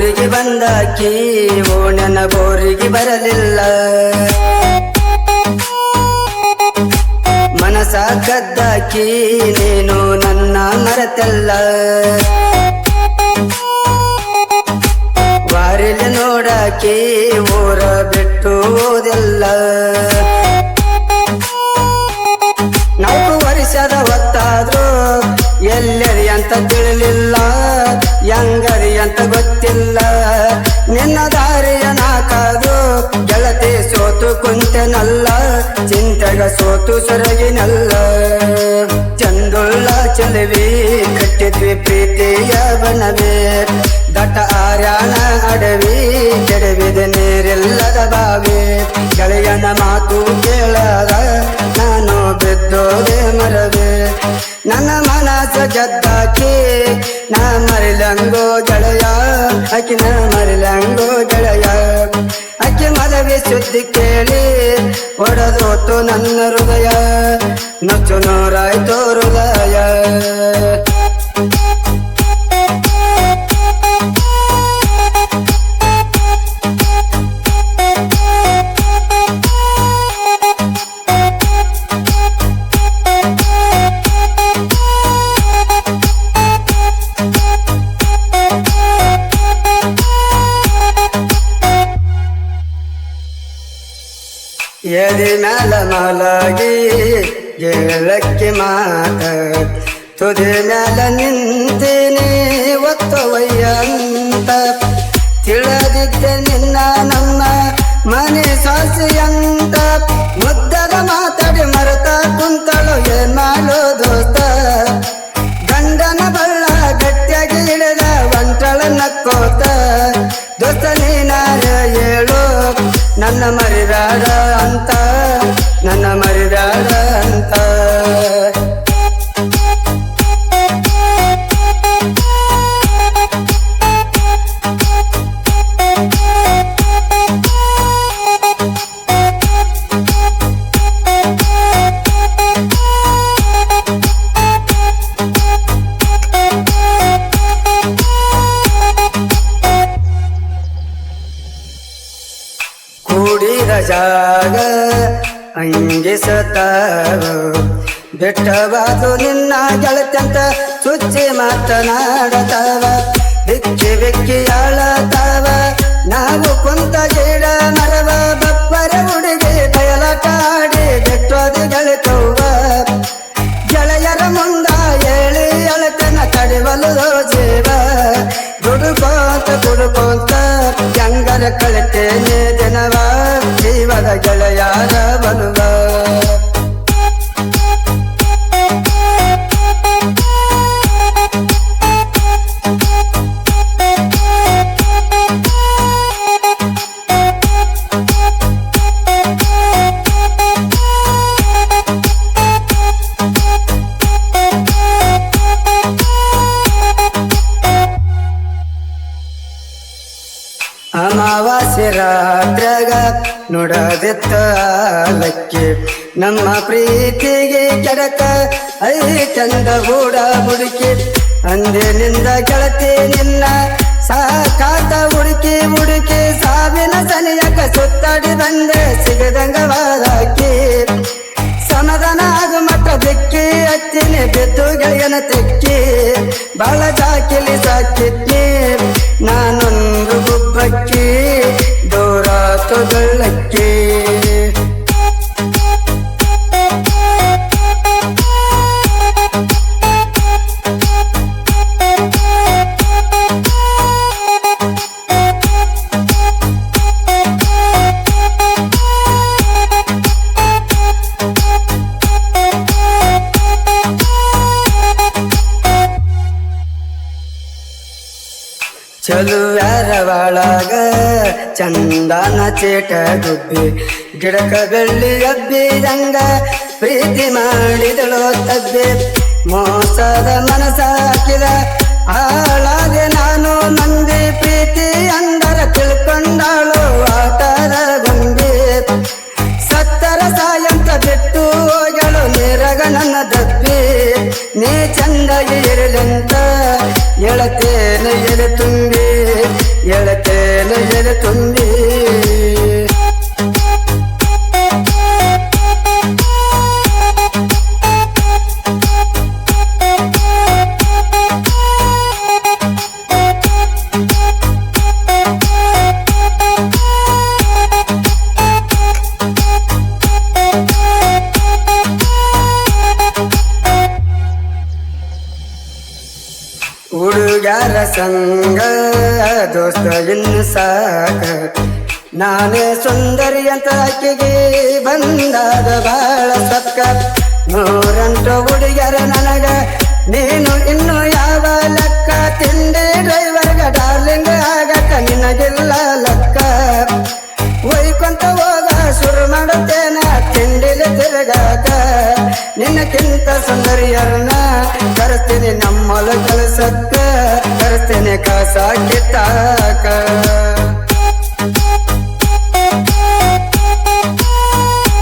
ಊರಿಗೆ ಬಂದಾಕಿ ಓಣನ ಬೋರಿಗೆ ಬರಲಿಲ್ಲ. ಮನಸ ಕದ್ದಾಕಿ, ನೀನು ನನ್ನ ಮರೆತಲ್ಲ. ವಾರಿಲಿ ನೋಡಾಕಿ, ಊರ ಬಿಟ್ಟು ಓದೆಲ್ಲ ಕುಂತೆನಲ್ಲ, ಚಿಂತೆಗ ಸೋತು ಸೊರಗಿನಲ್ಲ. ಚಂದುಳ್ಳ ಚೆಲುವಿ ಕಟ್ಟಿದ್ವಿ ಪ್ರೀತಿಯ ಬನವೇ. ದಟ ಆರ್ಯಾಣ ಅಡವಿ, ಕೆಡವಿದ ನೀರಿಲ್ಲದ ಬಾವಿ. ಗೆಳೆಯನ ಮಾತು ಕೇಳದ ನಾನು ಬಿದ್ದೋದೆ ಮರವೆ. ನನ್ನ ಮನಸ ಜದ್ದಾಕಿ, ನಾ ಮರಿಲಂಗೋ ಗೆಳೆಯ ಅಕ್ಕಿ ನಾ ಮರಿಲಂಗೋ ಗೆಳೆಯ. ಸುದ್ದಿ ಕೇಳಿ ಒಡೆದೋತು ನನ್ನ ಹೃದಯ. ನಚ್ಚು ನೂರಾಯ್ತು ಎದಿ ಮೇಲೆ ಮಲಗಿ ಗೆಳಕ್ಕೆ ಮಾತ ತುದಿ ಮೇಲೆ ನಿಂತೀನಿ ಜಾಗ ಅಂಗಿಸತಾವ ಬೆಟ್ಟವಾದು ನಿನ್ನ ಗೆಳತ್ಯಂತ ಸುಚ್ಚಿ ಮಾತನಾಡತಾವ. ಬಿಕ್ಕಿ ಬಿಕ್ಕಿ ಆಳತಾವ. ನಾವು ಕುಂತ ಗಿಡ ಮರವ ದಿನವ ಜೀವದ ಗೆಳೆಯರ ಬಲುವ ನುಡದಿತ್ತ ತಾಲಕ್ಕೆ ನಮ್ಮ ಪ್ರೀತಿಗೆ ಕೆಡಕ ಐ ಚಂದ ಗೂಡ ಹುಡುಕಿ ಅಂದಿನಿಂದ ಗೆಳತಿ ನಿನ್ನ ಸಾಕಾತ ಹುಡುಕಿ ಹುಡುಕಿ ಸಾವಿನ ಸನಿಯಕ ಸುತ್ತಾಡಿ ಬಂದೆ ಸಿಗದಂಗವಾದಾಕಿ ಸಮಾಧಾನ ಆಗ ಮಟ್ಟ ಬೆಕ್ಕಿ ಹತ್ತಿನಿ ಬಿದ್ದು ಗೆಳೆಯನ ತೆಕ್ಕಿ. ಬಾಳ ಜಾಕಿಲಿ ಸಾಕಿದ್ನಿ. ಚಲುವ್ಯಾರ ಒಳಗ ಚಂದನ ಚೇಟ ಗುಬ್ಬಿ ಗಿಡಕ ಬೆಳ್ಳಿ ಅಬ್ಬಿದಂಗ ಪ್ರೀತಿ ಮಾಡಿದಳು ತಬ್ಬಿ. ಮೋಸದ ಮನಸ ಹಾಕಿದ ನಾನು ಮಂದಿ ಪ್ರೀತಿ ಅಂದರ ತಿಳ್ಕೊಂಡಾಳು ಆತರ ಗುಂಬಿ. ಸತ್ತರ ಸಾಯಂತ ಬಿಟ್ಟು ಹೋಗಲು ನೀರಗ ನನ್ನ ದಬ್ಬಿ. ನೀ ಚಂದಾಗಿ ಮೇಲೆ ಎದೆ ಹುಡುಗ್ಯಾರ ಸಂಗ ದೋಸ್ತ, ಇನ್ನು ಸಾಕ. ನಾನೇ ಸುಂದರಿ ಅಂತ ಆಕೆಗೆ ಬಂದಾದ ಬಾಳ ಸಕ್ಕ. ನೂರಂಟು ಹುಡುಗರ ನನಗ, ನೀನು ಇನ್ನು ಯಾವ ಲೆಕ್ಕ? ತಿಂಡಿ ಡ್ರೈವರ್ಗ ಡಾರ್ಲಿಂಗ್ ಆಗಕ್ಕ ನಿನಗಿಲ್ಲ ಲೆಕ್ಕ. ಒಯ್ಕೊಂತ ಹೋಗ ಶುರು ಮಾಡುತ್ತೇನ, ತಿಂಡಿಲಿ ತಿರುಗಾಕ. ನಿನ್ನಕ್ಕಿಂತ ಸುಂದರಿಯರನ್ನ ಕರೆಸ್ತೀನಿ ನಮ್ಮಲ ಕೆಲಸಕ್ಕ ಕಸ ಕಿತ್ತಾಕ